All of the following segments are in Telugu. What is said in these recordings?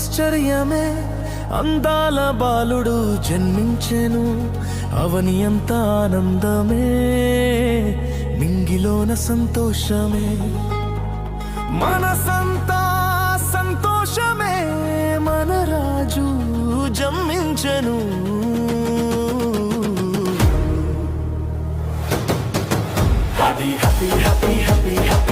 ఆశ్చర్యమే. అందాల బాలుడు జన్మించెను. అవని అంత ఆనందమే. మింగిలోన సంతోషమే. మనసంతా సంతోషమే. మన రాజు జన్మించెను. Happy, happy, happy, he happy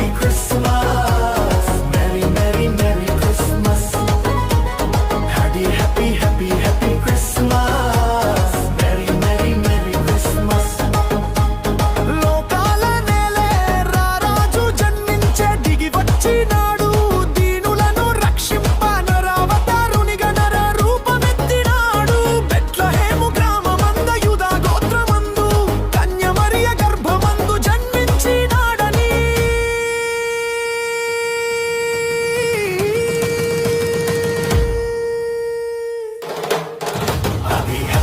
we.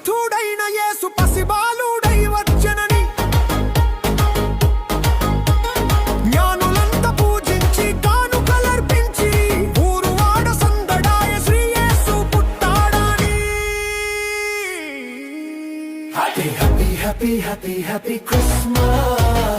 పరిశుద్ధుడైన యేసు పసిబాలుడై వచ్చనని. జ్ఞానులంత పూజించి కానుకలర్పించి ఊరువాడ సందడాయ శ్రీ యేసు పుట్టాడని. Happy happy happy happy happy Christmas